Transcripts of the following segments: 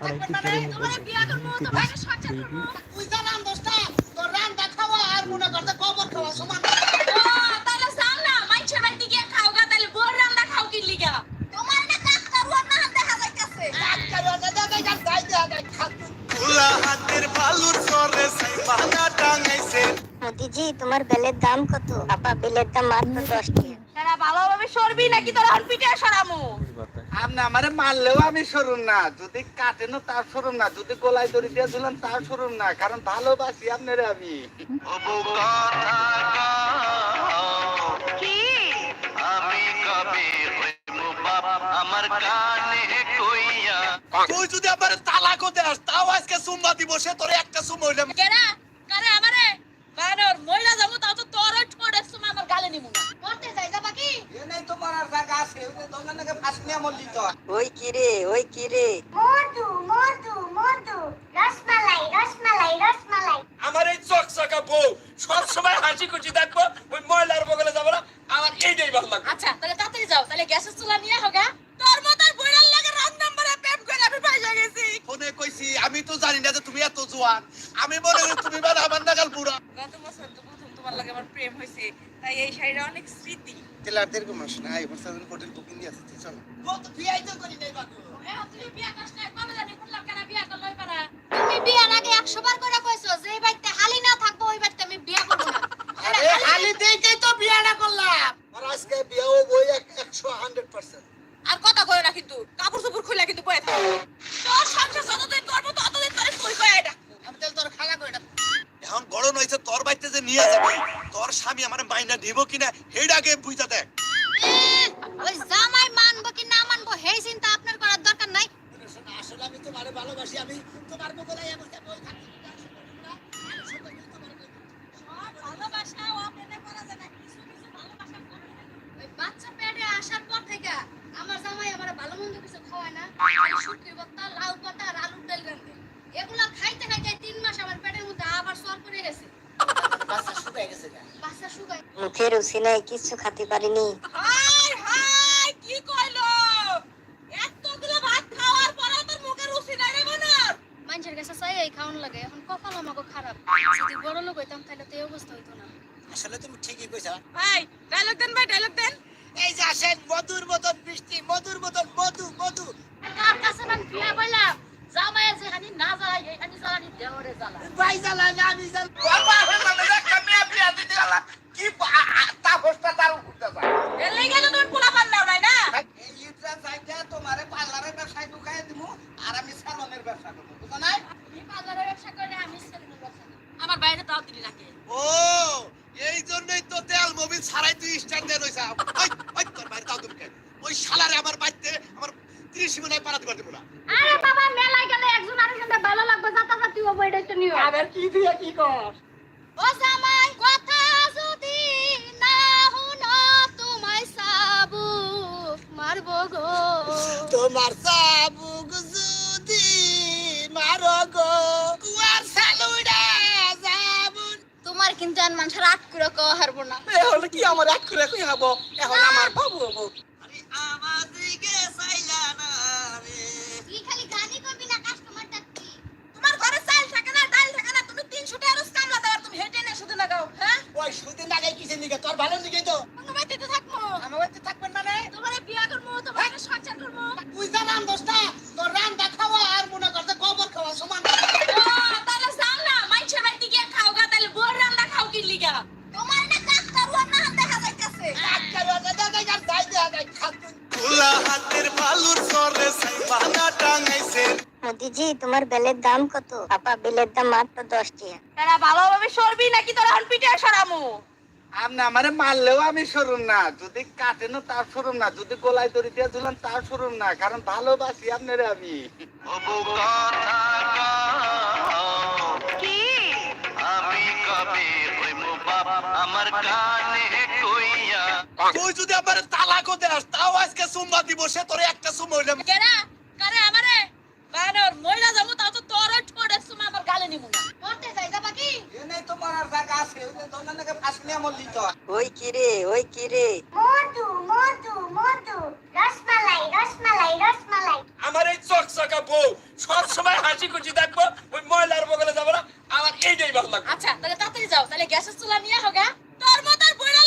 তোমার মনে লিগা? তোমার বেলের দাম কত? আপা বেলের দাম মাত্র দশ টাকা। তারা ভালোভাবে সরবি নাকি তোর পিঠে সরামু? আপনি আমারে মারলেও আমি সরুন না। যদি কাটেন তার সরুন না। যদি গলায় দড়ি দিয়ে দিলেন তার সরুন না। কারণ ভালোবাসি আপনারে আমি। তবু কথা কি? আমি কবে হইব বাপ? আমার কানে কইয়া। তুই যদি আবার তালাকও দেস তাও আজকে সুম্মা দিব সে তোরে একটা সুম হইলাম। কারে? আমারে? মহিলা যাব তাও তো তোর ঠোঁটের সময় আমার গালে নিমু না করতে যাই যাবা কি এনেই তো মারার জায়গা আছে ওই যে দোকান থেকে ফাঁস নিয়ে মরলি তো ওই কিরে ওই কিরে মধু মধু মধু রসমালাই রসমালাই রসমালাই আমার এই চকচকা বউ সব সময় হাসি খুশি থাকব ওই ময়লার বগলে যাব না আমার এইটাই ভালো লাগবে আচ্ছা তাহলে তাড়াতাড়ি যাও তাহলে গ্যাসের চুলা নিয়ে হোগা তোর মতো বুড়ার লাগে রং নাম্বারে প্রেম করে আমি পাইয়া গেছি ফোনে কইছি আমি তো জানি না যে তুমি এত জোয়ান আমি মনে করি তুমি মানে আমার নাগাল বুড়া গত বছর তো প্রথম তোমার লাগে আমার প্রেম হয়েছে তাই এই শাড়িটা অনেক স্মৃতি তেলার দেড় মাস না এবার সাথে হোটেল বুকিং দিয়ে আসছে চলো এখন তুমি বিয়া করছ না কবে জানি করলাম কেন বিয়া করলই পারা তুমি বিয়ার আগে একশো বার করে কইছো যে এই বাড়িতে হালি না থাকব ওই বাড়িতে আমি বিয়া করব না আরে খালি দেখেই তো বিয়াটা করলাম আর আজকে বিয়াও বই একশো হান্ড্রেড পার্সেন্ট আর কথা কয় না কিন্তু কাপড় চোপড় খুলে কিন্তু পয়ে থাকে তোর সংসার যতদিন করব ততদিন তোর কই কয় এটা আমি তাহলে তোর খালা করে এখন গরম হয়েছে তোর বাড়িতে যে নিয়ে যাবে তোর মাইনা দিব কিনা হেড আগে বুঝা দেখ ওই জামাই মানবো কি না মানবো সেই চিন্তা আপনার করার দরকার নাই আসলে আমি তোমারে ভালোবাসি আমি তোমার বগলে এমন বই থাকি সব ভালোবাসা ও আপনি করা যায় না কিছু কিছু ভালোবাসা করে ওই বাচ্চা পেটে আসার পর থেকে আমার জামাই আমার ভালো মন্দ কিছু খাওয়ায় না শুটকির ভর্তা লাউ পাতা আর আলুর ডাল রান্ধে এগুলা খাইতে খাইতে তিন মাস আমার পেটের মধ্যে আবার সর পড়ে গেছে বাচ্চা শুকায় গেছে গা বাচ্চা শুকায় মুখে রুচি নাই কিছু খাতে পারিনি। হাই হাই কি কইলো? এতগুলো ভাত খাওয়ার পরেও তোর মুখে রুচি নাই রে বোনার মানুষের কাছে চাই এই খাওয়ান লাগে এখন কপাল আমাকে খারাপ। যদি বড় লোক হইতাম তাহলে তো এই অবস্থা হইতো না। আসলে তুমি ঠিকই কইছা। ভাই ডায়লগ দেন ভাই ডায়লগ দেন। এই যে আসেন মধুর মতন বৃষ্টি মধুর মতন মধু মধু। কার কাছে আমি বিয়া কইলাম? জামাই যেখানে না যায় এইখানে জ্বালানি দেওরে জ্বালা ভাই জ্বালা আমি জ্বালা বাবা মানে একটা মেয়ে বিয়া দিতে গেলা কি তাপসটা তার উঠতে যায়। এর লাগি তো তুমি পোলা পান দাও নাই না? এই ইটটা চাইতে তোমারে পার্লারের ব্যবসায় ঢুকাই দিমু আর আমি সালনের ব্যবসা করব বুঝো নাই? আমি বাজারে ব্যবসা করে আমি সেলুনের ব্যবসা। আমার বাইরে তাও দিলি রাখে। ও এই জন্যই তো তেল মোবিল ছাড়াই তুই স্ট্যান্ড রইছা। ওই ওই তোর বাইরে তাও তুমি ওই শালারে আমার বাড়িতে আমার ত্রিশ মিনিট পারাতে পারতে না। আরে বাবা মেলায় গেলে একজন আরেকজনের ভালো লাগবে যাতা যাতি হব এটা একটু নিও। আবার কি দিয়ে কি কর ও জামাই কথা যদি না শুনো তোমায় সাবুক মারবো গো। তোমার চাবুক যদি মারো গো। কুয়ার সালুড়া যাবুন তোমার কিন্তু আর মানুষের রাগ করে কওয়া হারবো না। এখন কি আমার এক করে কি হব? এখন আমার বাবু হব। লাগাও হ্যাঁ? ওই সুদিন লাগাই কিসের দিকে? তোর ভালো দিকে তো। অন্য বাড়িতে থাকব। আমার বাড়িতে থাকবেন মানে? তোমার বিয়া করব তোমার সচ্চা করব। তুই জানাম দোস্তা তোর রান্না খাওয়া আর মনে করতে কবর খাওয়া সমান। তাহলে যাও না মাইছের বাড়িতে গিয়ে খাও গা তাহলে বোর রান্না খাও কি লিগা? তোমার না কাকটা রুয়ার না হাতে হাজাইতাছে খোলা হাতের ভালুর সরে সাইবানা টাঙাইছে মোদিজি তোমার বেলের দাম কত? আপা বেলের দাম মাত্র দশ টাকা তারা ভালোভাবে সরবি নাকি তোর হন পিঠে সরামু? আপনি আমারে মারলেও আমি সরুন না। যদি কাটেন তার সরুন না। যদি গলায় দড়ি দিয়ে দিলেন তার সরুন না। কারণ ভালোবাসি আপনারে আমি। তবু কথা কি? আমি কবে হইব বাপ? আমার কানে কইয়া। তুই যদি আবার তালাকও দেস তাও আজকে সুম্মা দিব সে তোরে একটা সুম হইলাম। কেরা? কারে আমারে? বানর মহিলা যাব তাও তো তোর ঠোঁটের সময় আমার গালে নিমু না। করতে যাই যাবা কি? এনেই তো মারার জায়গা আছে ওই যে দোকান নিয়ে মরলি তো ওই কিরে ওই কিরে মধু মধু মধু রসমালাই রসমালাই রসমালাই। আমার এই চকচকা বউ সব সময় হাসি খুশি থাকব ওই ময়লার বগলে যাব না আমার এইটাই ভালো লাগবে। আচ্ছা তাহলে তাড়াতাড়ি যাও তাহলে গ্যাসের চুলা নিয়ে হোগা তোর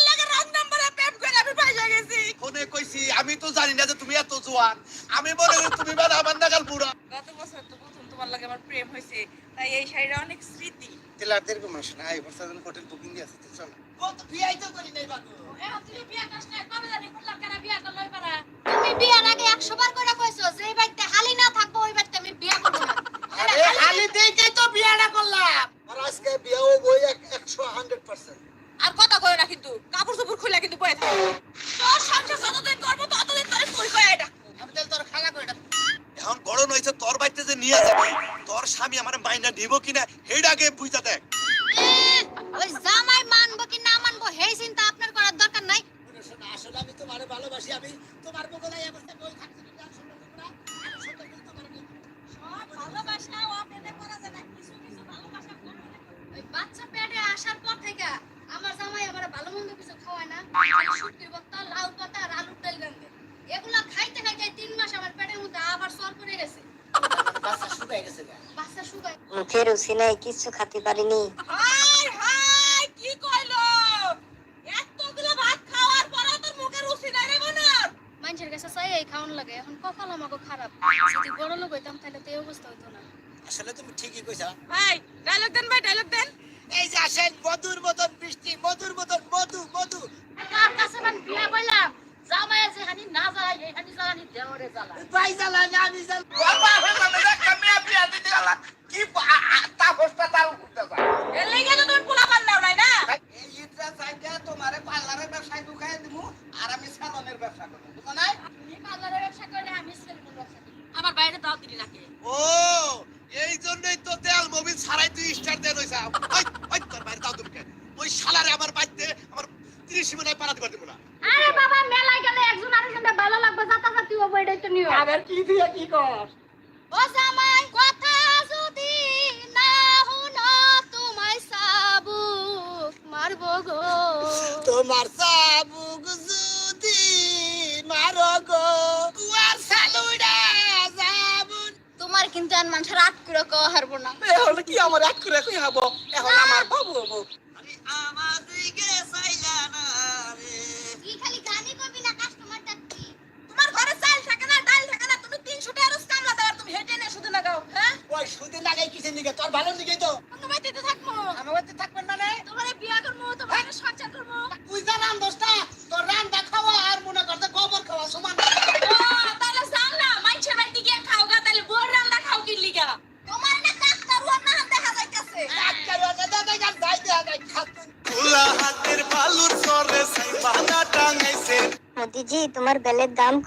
লাগে রং নাম্বারে প্রেম করে আমি পাইয়া গেছি। ফোনে কইছি আমি তো জানি না যে তুমি এত জোয়ান। আমি করি তুমি বাদ আমার নাগাল বুড়া। তো প্রথম তোমার লাগে আমার প্রেম হয়েছে। তাই এই শাড়িটা অনেক স্মৃতি। তেলার এরকম আসে না এই বছর হোটেল বুকিং দিয়ে আছে চলো। কত বিয়াই তো করি নাই বাবু। এখন তুমি বিয়া না কবে জানি করলাম কেন বিয়া করলই পারা তুমি বিয়ার আগে একশো বার করে কইছো যে এই বাড়িতে হালি না থাকব ওই বাড়িতে আমি বিয়া করব না। আরে তো বিয়াটা করলাম। আর আজকে বই আর কথা কয় না কিন্তু কাপড় চোপড় খুলে কিন্তু বয়ে থাকো। তোর সংসার যতদিন করব ততদিন তোর কয় এটা আমি তাহলে তোর খালা করে এখন গরম হয়েছে তোর বাড়িতে যে নিয়ে যাবে তোর স্বামী আমার মাইনা দিব কিনা হেড আগে বুঝা দেখ। ওই জামাই মানবো কি না মানবো সেই চিন্তা আপনার করার দরকার নাই। আসলে আমি তোমারে ভালোবাসি আমি তোমার বগলে অবস্থা কই থাকছি তুমি আর সম্পর্ক করা আমি সম্পর্ক তোমার সব ভালোবাসা ও প্রেমে করা যায় না কিছু কিছু ভালোবাসা করবে না ওই বাচ্চা পেটে আসার পর থেকে আমার জামাই আমার ভালো মন্দ কিছু খাওয়ায় না শুটকির ভর্তা লাউ পাতা আর আলুর ডাল রান্ধে এগুলা খাইতে খাইতে তিন মাস আমার পেটের মধ্যে আবার সর করে গেছে বাচ্চা শুকাই গেছে গা বাচ্চা শুকায় মুখের কিছু খাতে পারিনি।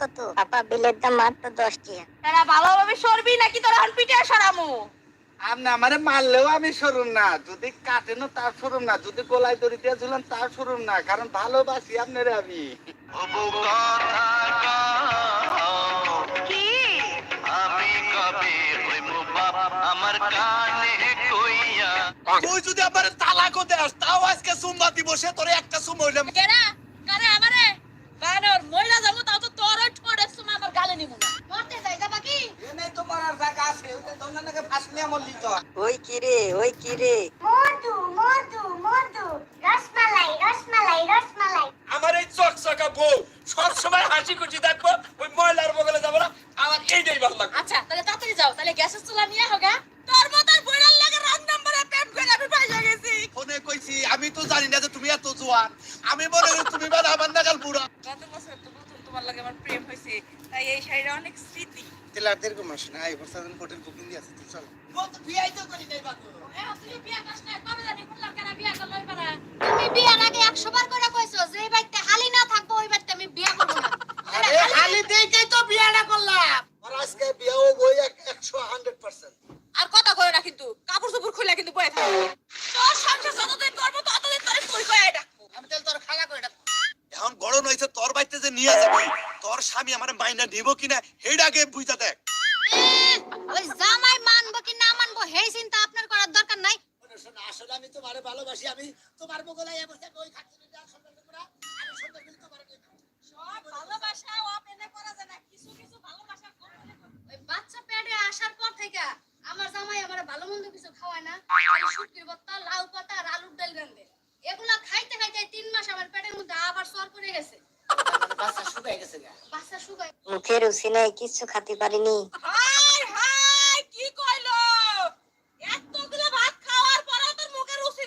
কত? পাপা বেলের দাম মাত্র দশ টাকা। তারা ভালোভাবে সরবি নাকি তোর হান পিঠে সরামু? আপনি আমারে মারলেও আমি সরুম না। যদি কাটেনও তার সরুম না। যদি গলায় দড়ি দিয়ে ঝুলান তার সরুম না। কারণ ভালোবাসি আপনারে আমি। আমার কানে কইয়া। তুই যদি আমার তালাকও দেস তাও আজকে সুম্মা দিব সে তোরে একটা সুম হইলাম। কেরা? কারে আমারে? বানর মইরা যাব তাও তো তোর ওই ঠোঁটের আমার গালে নিব না। মরতে যাই যাবা কি? এনেই তো মরার জায়গা আছে ওই দোকানকে ফাঁস নিয়ে মরলি তো। ওই কিরে ওই কিরে মধু মধু মধু। রসমালাই রসমালাই রসমালাই। আমার এই চকচকা বউ সব সময় হাসি খুশি থাকব ওই ময়লার বগলে যাব না আমার এইটাই ভালো লাগবে। আচ্ছা তাহলে তাড়াতাড়ি যাও তাহলে গ্যাসের চুলা নিয়ে হোগা তোর মতো বুড়ার লাগে রং নাম্বারে প্রেম করে আমি পাইয়া গেছি। ফোনে কইছি আমি তো জানি না যে তুমি এত জোয়ান। আমি মনে করি তুমি বাদ আমার নাগাল বুড়া। গত বছর তো তোমার লাগে আমার প্রেম হয়েছে তাই এই শাড়িটা অনেক স্মৃতি। তেলার এরকম আসে না এই বছর হোটেল বুকিং দিয়ে আছে তুই চল। বিয়া কাজ না কবে জানি করলাম কেন বিয়া করলই পারা তুমি বিয়ার আগে একশো বার করে কইছো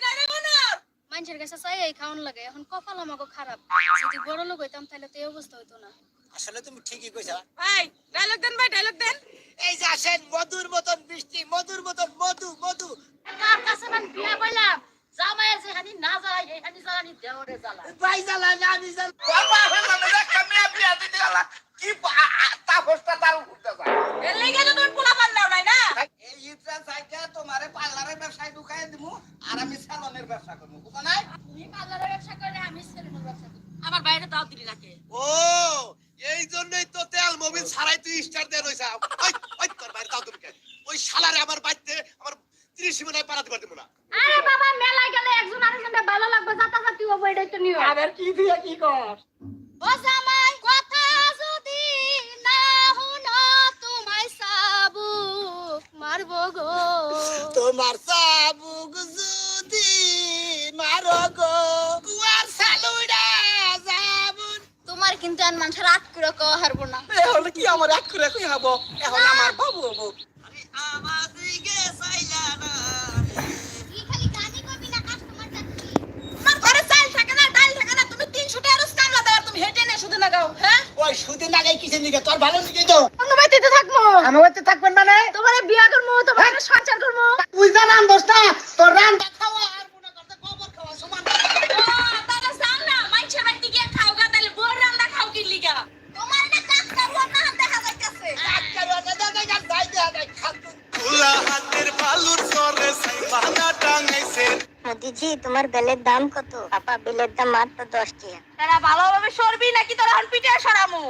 নাই রে বোনার মানুষের কাছে চাই এই খাওয়ান লাগে এখন কপাল আমাকে খারাপ যদি বড় লোক হইতাম তাহলে তো এই অবস্থা হইতো না আসলে তুমি ঠিকই কইছা ভাই ডায়লগ দেন ভাই ডায়লগ দেন এই যে আসেন মধুর মতন বৃষ্টি মধুর মতন মধু মধু কার কাছে মান বিয়া না এইখানি জ্বালানি দেওরে ভাই জ্বালা না আমি জ্বালা বাবা হলো না বিয়া দিতে গেলা। কি তাপসটা তার উঠতে যায়। এর লেগে তো তুমি পোলা পাল্লাও নাই না? এই ইটরা সাইকেল তোমারে পার্লারের ব্যবসায় ঢুকাই দিমু আর আমি সালনের ব্যবসা করব বুঝো নাই? তুমি পার্লারের ব্যবসা করে আমি সেলুনের ব্যবসা করি আমার বাইরে দাও দিলি নাকি ও এই জন্যই তো তেল মোবিল ছাড়াই তুই স্টার দেন হইছা ওই ওই তোর বাইরে তাও তুমি ওই শালারে আমার বাড়িতে আমার ত্রিশ মিনায় পারাতে পারতে না। আরে বাবা মেলায় গেলে একজন আরেকজনের ভালো লাগবে যাতা যাতি হব এটাই তো নিয়ম আবার কি দিয়া কি কর? ও গো তোমার সাবুক যদি মারো গো কুয়ার সালুইডা যাবুন। তোমার কিন্তু আর মানুষের রাত করে কওয়া হারবো না। এখন কি আমার এক করে কই হব? এখন আমার বাবু হব। হেঁটে নে শুধু না গাও হ্যাঁ? ওই সুদিন আগে কিসের নিকে তোর ভালো নিকে তো। অন্য বাড়িতে থাকব। আমার বাড়িতে থাকবেন মানে? তোমারে বিয়া করব তোমারে সংসার করব। তুই জানান দোস্তা তোর রান্না খাওয়া আর মনে করতে গোবর খাওয়া সমান। তাহলে যাও না মাইছের বাড়িতে গিয়ে খাও গা তাহলে বোর রান্না খাও কি লিগা? তোমার না কাকটা রোনা দেখা যাইতেছে। খোলা হাতের বালুর সরে সাই টাঙাইছে। মোদিজি তোমার বেলের দাম কত? পাপা বিলের দাম মাত্র দশ টাকা। তারা ভালোভাবে সরবি নাকি তোর এখন পিঠে সরামু?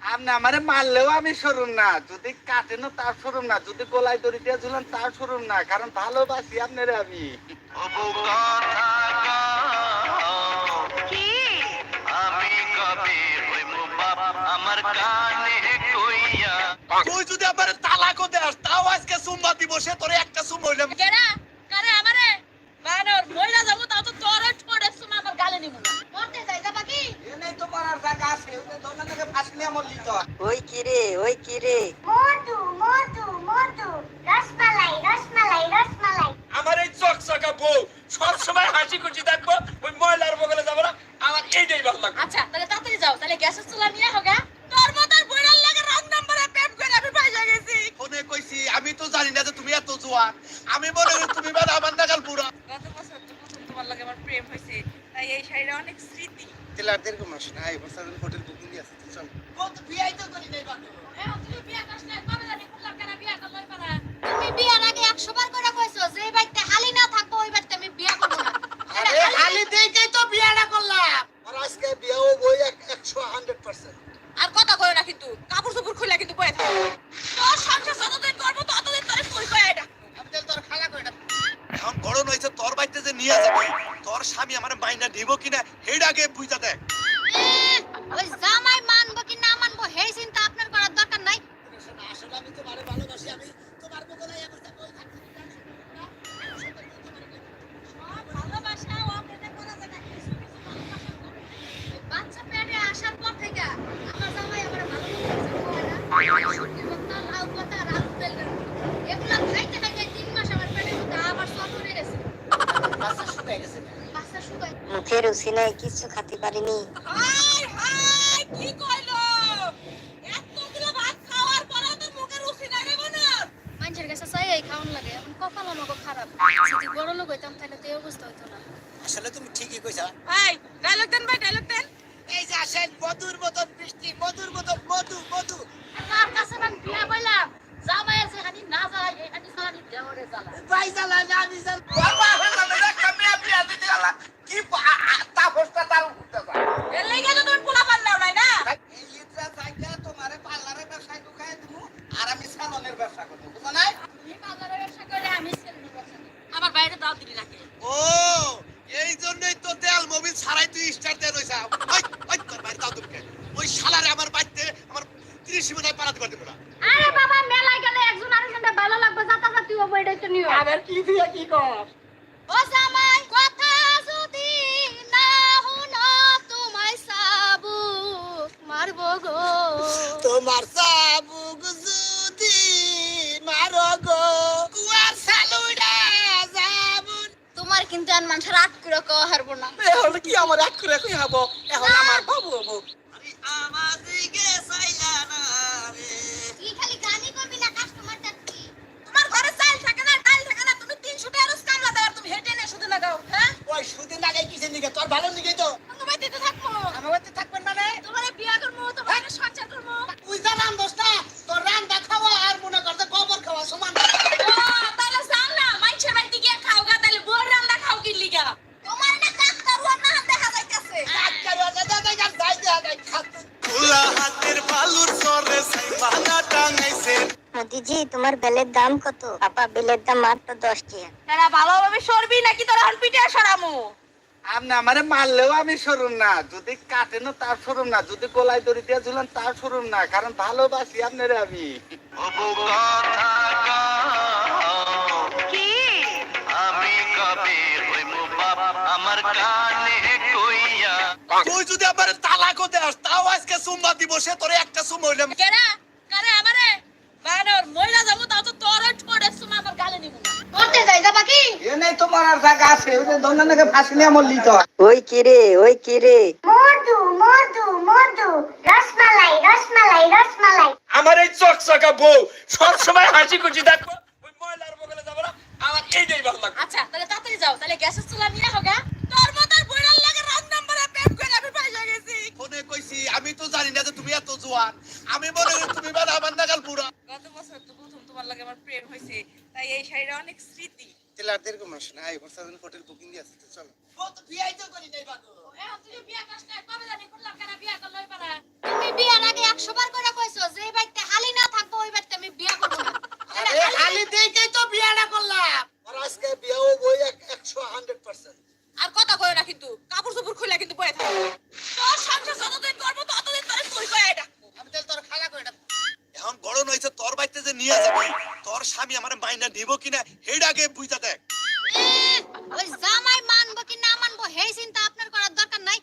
আপনি আমারে মারলেও আমি সরুম না। যদি কাটেন তার সরুম না। যদি গলায় দড়ি দিয়ে ঝুলেন তার সরুম না। কারণ ভালোবাসি আপনারে আমি। তবু কথা কি? আমি কবে হইব বাপ আমার কানে কইয়া। তুই যদি আমার তালাকও দেস তাও আজকে সুম্মা দিব সে তোর একটা সুম হইলাম। কারে আমারে? ওই কিরে ওই কিরে মধু মধু মধু রসমালাই রসমালাই রসমালাই। আমার এই চকচকা বউ সব সময় হাসি খুশি থাকব ওই ময়লার বগলে যাব না আমার এইটাই ভালো লাগবে। আচ্ছা তাহলে তাড়াতাড়ি যাও তাহলে গ্যাসের চুলা নিয়ে হোগা তোর মতো বইরাল লাগে রং নাম্বারে প্রেম করে আমি পাইজা গেছি। ফোনে কইছি আমি তো জানি না যে তুমি এত জোয়ান। আমি মনে স্মৃতি তেলার দেড় মাস বুকিং আছে চল কত বিয়াই তো করি নাই বাবা এখন তুমি বিয়া করছ না কবে জানি কোন কেনা বিয়া করলই পারা তুমি বিয়ার আগে 100 বার করে কইছো যে বাড়িতে হালি না থাকব ওই বাড়িতে আমি বিয়া করব না আরে খালি দেখেই তো বিয়াটা করলাম আর আজকে বিয়াও বই একশো হান্ড্রেড পার্সেন্ট আর কথা কয় না কিন্তু কাপড় চোপড় খুলে কিন্তু বয়ে থাকো তোর সংসার যতদিন করব ততদিন তোর তুই কয় এটা আমি তাহলে তোর খালা করে এখন বড় নইছে তোর বাড়িতে যে নিয়ে যাবে তোর স্বামী আমার মাইনা দিব কিনা হেড আগে বুঝা দেখ ওই জামাই মানবো কি না মানবো হেই চিন্তা আপনার করার দরকার নাই আসলে আমি তোমারে ভালোবাসি আমি তোমার মতো নাই আমার সাথে ওই থাকতে ভালোবাসা ও পেটে করা যায় না কিছু কিছু ভালোবাসা করে। বাচ্চা পেটে আসার পর থেকে আমার জামাই আমার ভালো মতো কিছু খাওয়ায় না শুটকির ভর্তা লাউ পাতা আর আলুর ডাল রান্ধে এগুলা খাইতে খাইতে তিন মাস আমার পেটের মধ্যে আবার সর পড়ে গেছে বাচ্চা শুকাই গেছে বাচ্চা শুকায় মুখে রুচি নাই কিচ্ছু খাতে পারিনি হাই হাই কি কইলো এতগুলো ভাত খাওয়ার পরেও তোর মুখে রুচি নাই রে বোনার মানুষের কাছে চাই এই খাওয়ান লাগে এখন কপাল আমাকে খারাপ যদি বড় লোক হইতাম তাহলে তো এই অবস্থা হইতো না আসলে তুমি ঠিকই কইছা ভাই ডায়লগ দেন ভাই ডায়লগ দেন এই যে আসেন মধুর মতন বৃষ্টি মধুর মতন মধু মধু কার কাছে মান বিয়া কইলাম জামাইয়া যেখানি না জ্বালাই এইখানি জ্বালানি দেওরে জ্বালায় আমার বাইরে ও এই জন্যই তো তেল মোবিল ছাড়াই তুই স্টার হইছা ওই শালারে আমার বাড়িতে আমার ত্রিশ মিনায় পারাতে পারতে না আরে বাবা মেলায় গেলে একজন আরেকজনের ভালো লাগবে যাতা যাতি হব এটাই তো আবার কি দিয়ে কি কর? ও জামাই কথা যদি না শুনো তোমায় সাবুক মারবো গো। তোমার চাবুক যদি মারো গো। কুয়ার সালুডা যাবুন তোমার কিন্তু আর মানুষের রাত করে কওয়া হারবো না। এখন কি আমার এক করে কই হব এখন আমার বাবু হব। আগে তোর ভালো নিকে তো। তোমার বাড়িতে থাকব। আমার বাড়িতে থাকবেন মানে? তোমার বিয়া করব তোমার সংসার করব। তুই যা রান দোস্তা তোর রান্না খাওয়া আর মনে করতে গোবর খাওয়া সমান। তাহলে যাও না মানুষের বাড়িতে গিয়ে খাও গা তাহলে বোর রান্না খাও কি লিগা? তোমার না কাজ করুয়ার না দেখা যাইতেছে খোলা হাতের বালুর সরে সাইবানা টাঙাইছে। মোদিজি তোমার বেলের দাম কত? পাপা বেলের দাম মাত্র দশ টাকা। তারা ভালোভাবে সরবি নাকি তোর এখন পিঠে সরামু? আপনি আমারে মারলেও আমি সরুম না। যদি কাটেনও তার সরুম না। যদি গলায় দড়ি দিয়ে ঝুলেন তার সরুম না। কারণ ভালোবাসি আপনারে আমি। কি? আমি কবে হইব বাপ। আমার তুই যদি আমার তালাকও দেস তাও আজকে সুম্মা দিব সে তোরে একটা সুম্মা হইলাম। কেরা? কারে আমারে? বানর মহিলা যাব তাও তো তোমার আর জায়গা আছে ওই যে দন্ডানাকে ফাঁসি নিয়ে মরলি তো ওই কিরে ওই কিরে মধু মধু মধু রসমালাই রসমালাই রসমালাই। আমার এই চকচকা বউ সব সময় হাসি খুশি ওই ময়লার বগলে যাব না আমার এইটাই ভালো লাগবে। আচ্ছা তাহলে তাড়াতাড়ি যাও তাহলে গ্যাসের চুলা নিয়ে হোগা তোর মতো বইরাল লাগে রং নাম্বারে প্রেম করে আমি পাইলা গেছি। ফোনে কইছি আমি তো জানি না যে তুমি এত জোয়ান। আমি মনে করি তুমি মানে আমার নাগাল বুড়া। গত বছর তো প্রথম তোমার লাগে আমার প্রেম হয়েছে তাই এই শাড়িটা অনেক স্মৃতি। তেলারদের কমাস না এই হোটেল বুকিং দিয়ে আছে চলো। ও তো বিয়াই তো করি নাই বাবু এখন তুই বিয়া করছিস না, কবে জানি করলাম কেন বিয়া করলই পারা তুমি বিয়ার আগে একশো বার করে কইছো যে বাড়িতে হালি না থাকব ওই বাড়িতে আমি বিয়া করব না। আরে খালি দেখেই তো বিয়াটা করলাম। আর আজকে আর কথা কয় না কিন্তু কাপড় চোপড় খুলে কিন্তু বয়ে থাকবে তোর সংসার যতদিন করব ততদিন তোর কয় এটা তোর বাড়িতে যে নিয়ে যাবি তোর স্বামী আমার মাইনা নিব কিনা হেড আগে বুঝা দেখ। ওই জামাই মানবো কি না মানবো হেই চিন্তা আপনার করার দরকার নাই।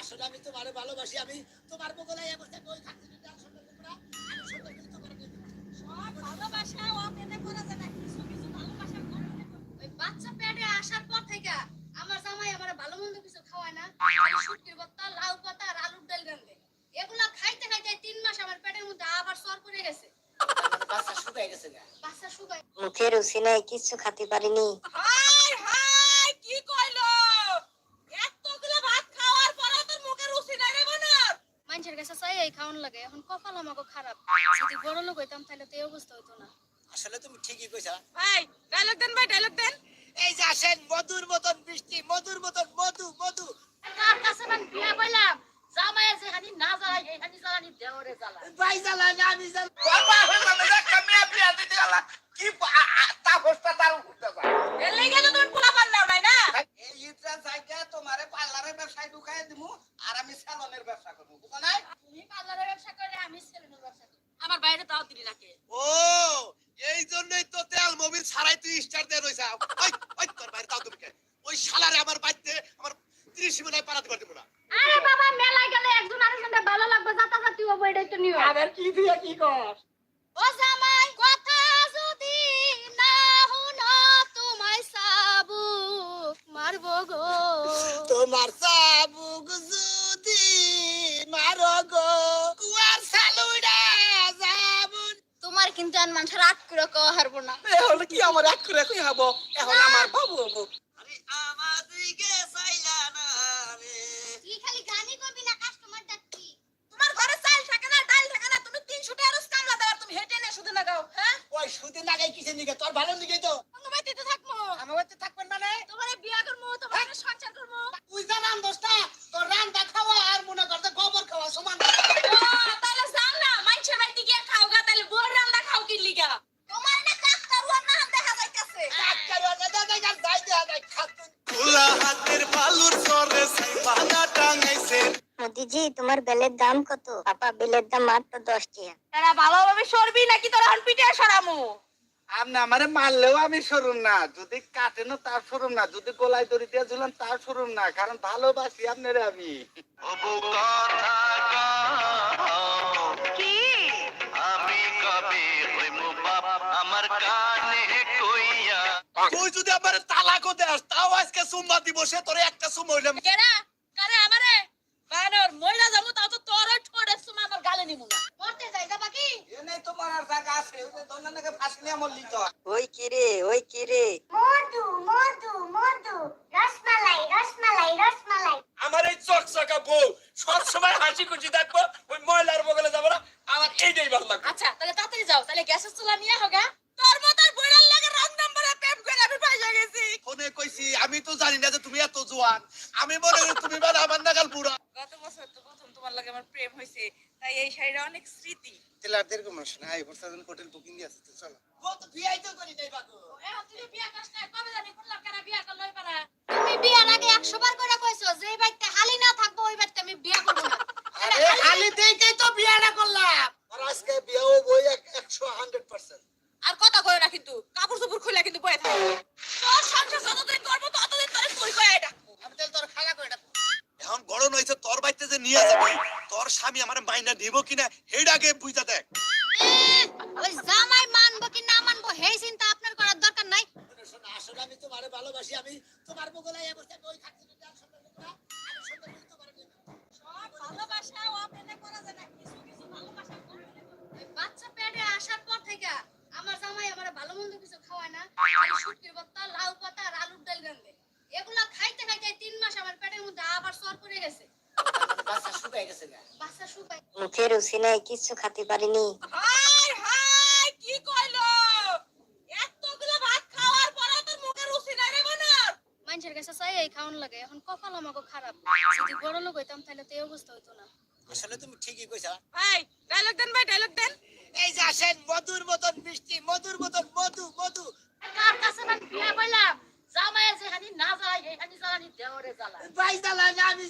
আসলে আমি তোমারে ভালোবাসি আমি তোমার বগলে এই অবস্থায় বই থাকতে যদি আর সুন্দর করে না, আমি সুন্দর করে তোমার নিয়ে যাব। সব ভালোবাসা ও করা যায় না কিছু কিছু ভালোবাসা ওই বাচ্চা পেটে আসার পর থেকে আমার জামাই আমার ভালো মন্দ কিছু খাওয়ায় না। শুটকির ভর্তা লাউ পাতা আর আলুর ডাল রান্ধে এগুলা খাইতে খাইতে তিন মাস আমার পেটের মধ্যে আবার সর পড়ে গেছে বাচ্চা শুকাই গেছে গা। বাচ্চা শুকায় মুখে কিছু খাতে পারিনি হাই হাই কি কইলো এতগুলো ভাত খাওয়ার পরে তোর মুখে রুচি নাই রে বানর মানুষের কাছে চাই এই খাওয়ান লাগে এখন কপাল আমাকে খারাপ যদি বড় লোক হইতাম তাহলে তো এই অবস্থা হইতো না আসলে তুমি ঠিকই কইছা ভাই ডায়লগ দেন ভাই ডায়লগ দেন এই যে আসেন মধুর মতন বৃষ্টি মধুর মতন মধু মধু কার কাছে আমি বিয়া কইলাম জামাইয়ে যেখানি না জ্বালাই সেইখানি জ্বালানি দেওরে জ্বালায় ভাই জ্বালায় না আমি জ্বালাই বাবা মানে একটা মেয়ে বিয়া দিতে গেলা কি তাপসটা তার উঠতে যায় এর লেগে তো তুমি পোলা পারলাম নাই না এই ইটরা জায়গা তোমারে পার্লারের ব্যবসায় ঢুকাই দিমু আর আমি সেলনের ব্যবসা করব বুঝা নাই তুমি পার্লারের ব্যবসা করলে আমি সেলুনের ব্যবসা করি আমার বাইরে তাও দিলি নাকে ও এই জন্যই তো মোবিল ছাড়াই তুই স্টার দেন হইছা ওই ওই তোর বাইরে তাও তুমি ওই শালারে আমার বাড়িতে আমার ত্রিশ মিনায় পারাতে পারতে না। আরে বাবা মেলায় গেলে একজন আরেকজনের ভালো লাগবে যাতাযাতি হব এটাই তো নিয়ম। আবার কি দিয়ে কি কর? ও জামাই কথা যদি না শুনো তোমায় সাবুক মারবো গো। তোমার চাবুক কিন্তু আর মানুষের রাত করে কওয়া হারবো না। এখন কি আমার এক করে কই হব? এখন আমার বাবু হব। আরে আমার দিকে চাইলা না রে। তুই খালি গানি করবি না কাস্টমার ডাকবি। তোমার ঘরে চাল থাকে না ডাল থাকে না তুমি তিনশো টাকা রোজ কামলা দেওয়ার তুমি হেঁটে নে শুধু লাগাও হ্যাঁ? ওই সুদিন আগে কিসের নিকে তোর ভালো নিকে তো। তোমার বাড়িতে থাকব। আমার বাড়িতে থাকবেন মানে? তোমার বিয়া করব তোমার সংসার করব। তুই মোদিজি তোমার বেলের দাম কত? পাপা বেলের দাম মাত্র দশ টাকা। তারা ভালোভাবে সরবি নাকি তোর এখন পিঠে সরামু? আপনি আমারে মারলেও আমি সরুম না। যদি কাটে না তার সরুম না। যদি গলায় দড়ি দিয়ে ঝুলান তার সরুম না। কারণ ভালোবাসি আপনারে আমি। তবু কথা কি? আমি কবে হইমু বাপ আমার কানে কইয়া। তুই যদি আমার তালাকও দেস তাও আজকে সুম্মা দিব সে তোরে একটা সুম হইলাম। কেরা? কারে? আমারে? বানর মইলা যাব তাও তো তোর ঠোঁটের সময় আমার গালে নিমু না। মরতে যাই যাবা কি? এনেই তোমার আর জায়গা আছে ওই যে দোলনাকে ফাঁসি নিয়ে মরলি তো ওই কিরে ওই কিরে মধু মধু মধু রসমালাই রসমালাই রসমালাই। আমার এই চকচকা বউ সব সময় হাসি খুশি থাকব ওই ময়লার বগলে যাব না আমার এইটাই ভালো লাগবে। আচ্ছা তাহলে তাড়াতাড়ি যাও তাহলে গ্যাসের চুলা নিয়ে হোগা তোর বইরাল লাগে রং নাম্বারে প্রেম করে আমি পাইয়া গেছি। ফোনে কইছি আমি তো জানি না যে তুমি এত জোয়ান। আমি মনে করি তুমি মানে আমার নাগাল বুড়া গত বছর তো প্রথম তোমার লাগে আমার প্রেম হয়েছে তাই এই শাড়িটা অনেক তেলার দেরকে মানুষ না এই বর্ষা হোটেল বুকিং দিয়ে আছে চলো। ও তো তো করি নাই বাকু এখন তুই বিয়া করছ না কবে জানি কোন কেন বিয়া করলই পারা তুমি বিয়ার আগে একশো বার করে কইছো যে বাড়িতে হালি না থাকব ওই বাড়িতে আমি বিয়া করব না। আরে খালি দেইকেই তো বিয়াটা করলাম। আর আজকে বিয়াও বই 100 100% আর কথা কয় না কিন্তু কাপড় চোপড় খুলে কিন্তু বয়ে থাকবে তোর সংসার যতদিন করব ততদিন তোর তুই কয় এটা আমি তাহলে তোর খালা কইটা এখন গরম হয়েছে তোর বাড়িতে যে নিয়ে যাবি। স্বামী আমার মাইনা দিব কিনা হেড আগে বুঝা দেখ। ওই জামাই মানবো কি না মানবো হেই চিন্তা আপনার করার দরকার নাই। শোনো আসলে আমি তোমারে ভালোবাসি আমি তোমার বগলায় মুখে রুচি নাই কিচ্ছু খাতে পারিনি। হাই হাই কি কইলো? এতগুলো ভাত খাওয়ার পরে তোর মুখে রুচি নাই রে বানর মানুষের কাছে চাই এই খাওয়ান লাগে এখন কপাল আমাকে খারাপ। যদি বড় লোক হইতাম তাহলে তো এই অবস্থা হইতো না। আসলে তুমি ঠিকই কইছা। ভাই ডায়লগ দেন ভাই ডায়লগ দেন। এই যে আসেন মধুর মতন মিষ্টি মধুর মতন মধু মধু। কার কাছে আমি বিয়া কইলাম? জামাইয়ের যেখানে না জ্বালানি দেওরে জ্বালায়। ভাই আমি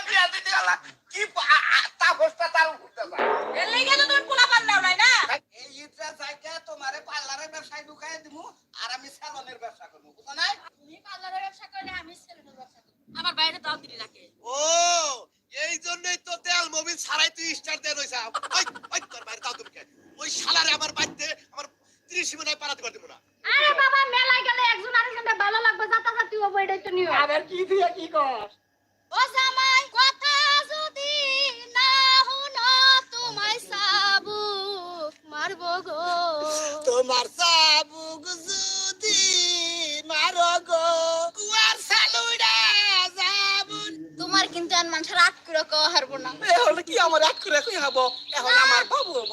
বাবা হালা না কামিয়া বিয়া দিতে গেলা কি তা হোস্টা তার উঠতে যা এর লাগি তো তুমি পোলা পাল্লাও নাই না? এই ইটরা জায়গা তোমারে পার্লারের ব্যবসায় ঢুকাই দিমু আর আমি সেলনের ব্যবসা করব বুঝছ নাই? তুমি পার্লারের ব্যবসা করলে আমি সেলুনের ব্যবসা করি আমার বাইরে দাও দিলি রাখে ও এই জন্যই তো তেল মোবিল ছাড়াই তুই স্টার দেন হইছা ওই ওই তোর বাইরে দাও তুমি ওই শালারে আমার বাড়িতে আমার ত্রিশ মিনিট পারাতে পারতে না। আরে বাবা মেলায় গেলে একজন আরেকজনের ভালো লাগবে যাতা যাতি হব এটাই তো নিয়ম আবার কি দিয়া কি কর তোমার সাবুক যদি মারো গো কুয়ার সালুড়া যাবুন তোমার কিন্তু আর মানুষের রাগ করে কওয়া হারবো না। এখন কি আমার এক করে কই হব এখন আমার বাবু হব?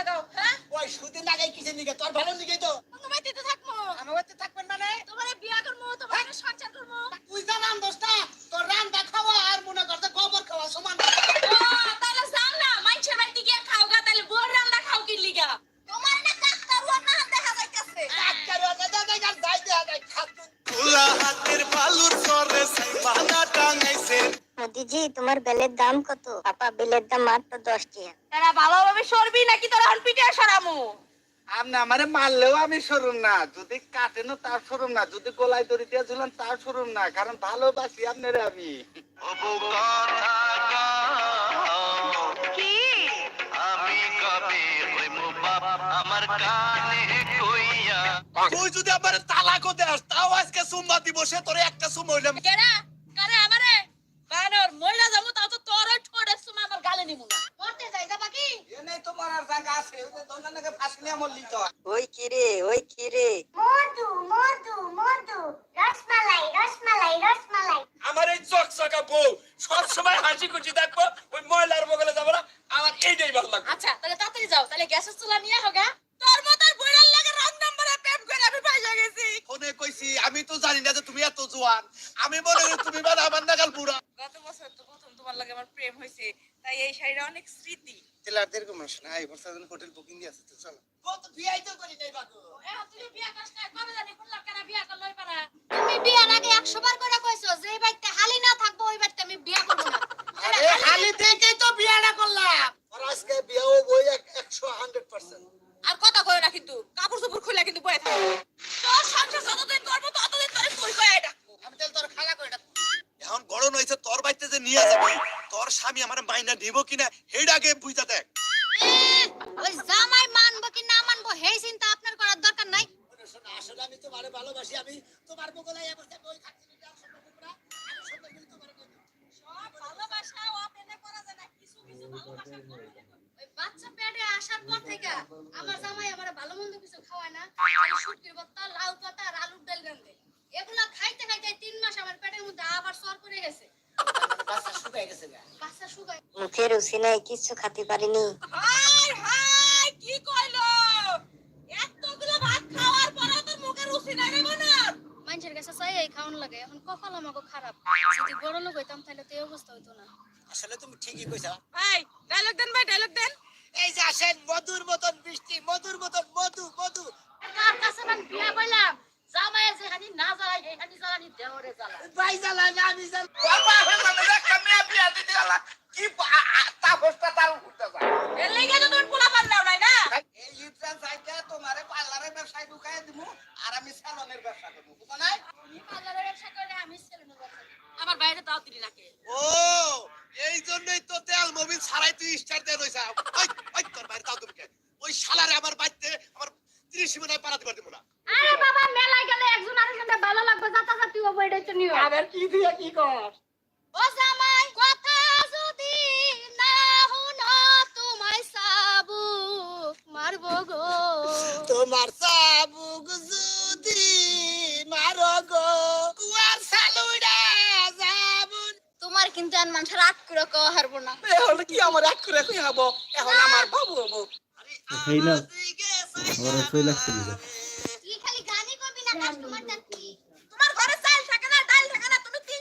হ্যাঁ? ওই সুদিন লাগাই কিসের নিকে? তোর ভালো নিকে তো। তোমার বাড়িতে থাকব। আমার বাড়িতে থাকবেন মানে? তোমার বিয়া করব তোমার সংসার করব। তুই জানাম দোস্তা তোর রান্না খাওয়া আর মনে করতে গোবর খাওয়া সমান। তাহলে যাও না মানুষের বাড়িতে গিয়ে খাও গা তাহলে বোর রান্না খাও কি লিগা। তোমার না ডাক্তার না দেখা যাইতেছে। যাই যাই খাতুন। হাতের বালুর সরে টাঙাইছে মোদিজি তোমার বেলের দাম কত? পাপা বেলের দাম মাত্র দশ টাকা। তারা ভালোভাবে সরবি নাকি তোর এখন পিঠে সরামু? আপনি আমারে মারলেও আমি সরুম না। যদি কাটে না তার সরুম না। যদি গলায় দড়ি দিয়ে ঝুলান তার সরুম না। কারণ ভালোবাসি আপনারে আমি। তবু কথা কও, কি? আমি কবে হইমু বাপ? আমার কানে কইয়া। তুই যদি আমার তালাকও দেস তাও আজকে সুম্মা দিব সে তোরে একটা সুম হইলাম। কারে? আমারে বানর মইলা যাব তাও তো তোর ঠোঁটের সময় আমার গালে নিমু না। মরতে যাই যাবা কি? এনেই তোমার আর জায়গা আছে ওই যে দোলনাকে ফাঁসি নিয়ে মরলি তো ওই কিরে ওই কিরে মধু মধু মধু রসমালাই রসমালাই রসমালাই। আমার এই চকচকা বউ সব সময় হাসি খুশি থাকব ওই ময়লার বগলে যাব না আমার এইটাই ভালো লাগবে। আচ্ছা তাহলে তাড়াতাড়ি যাও তাহলে গ্যাসের চুলা নিয়ে হোগা তোর লাগে রং নাম্বারে প্রেম করে আমি পাইয়া গেছি। ফোনে কইছি আমি তো জানি না যে তুমি এত জোয়ান। আমি মনে করি তুমি মানে আমার নাগাল বুড়া গত বছর তো প্রথম তোমার লাগে আমার প্রেম হয়েছে তাই এই শাড়িটা অনেক স্মৃতি। তেলার দেড় মাস না এই বছর হোটেল বুকিং দিয়ে আছে তো চলো। কত বিয়াই তো করি নাই বাকু এখন তুমি বিয়া করছ না কবে জানি করলাম কেন বিয়া করলই পারা তুমি বিয়ার আগে একশো বার করে কইছো যে বাড়িতে হালি না থাকব ওই বাড়িতে আমি বিয়া করব না। আরে খালি থেকেই তো বিয়াটা করলাম। আর আজকে আর কথা কয় না কিন্তু কাপড় চোপড় খুলে কিন্তু বয়ে থাকে। তোর সংসার যতদিন করব ততদিন তোর তুই কয় এটা আমি তাহলে তোর করে হয়েছে তোর বাড়িতে যে নিয়ে যাবি তোর স্বামী আমার মাইনা নিব কিনা হেড আগে বুঝতে দেখ। ওই জামাই মানবো কি না মানবো সেই চিন্তা আপনার করার দরকার নাই। আসলে আমি তোমারে ভালোবাসি আমি তোমার বগলে অবস্থা বই। সব ভালোবাসা অপেনে করা যায় না কিছু কিছু ভালোবাসা ওই বাচ্চা পেটে আসার পর থেকে আমার জামাই আমার ভালো মন্দ কিছু খাওয়ায় না এই শুটকির ভর্তা লাউ পাতা আর আলুর ডাল রান্ধে এগুলা খাইতে খাইতে তিন মাস আমার পেটের মধ্যে আবার সর করে গেছে বাচ্চা শুকাই গেছে গা বাচ্চা রুচি খাতে পারিনি। কি কইলো? এতগুলো ভাত খাওয়ার পরে তোর মুখে রুচি নাই রে মানুষের কাছে চাই এই খাওয়ান লাগে এখন কপাল আমাকে খারাপ। যদি বড় লোক হইতাম তাহলে তো এই অবস্থা হইতো না। আসলে তুমি ঠিকই কইছো ভাই ডায়লগ দেন ভাই ডায়লগ দেন এই যে আসেন মধুর মতন বৃষ্টি মধুর মতন মধু মধু কার কাছে মান বিয়া কইলাম জামাইয়ে যেখানি না জ্বালাই সেখানি জ্বালানি দেহরে জ্বালা ভাই জ্বালা না আমি জ্বালা বাবা মানে একটা মেয়ে বিয়া দিতে গেলা কি তাপসটা তার উঠতে যায় এর লাগি তো তুমি পোলা পারলাও নাই না এই ইউট্রান সাইডে তোমারে পার্লারের ব্যবসায় ঢুকাই দিব আর আমি স্যালনের ব্যবসা করব সেই না আমার শৈল লাগছে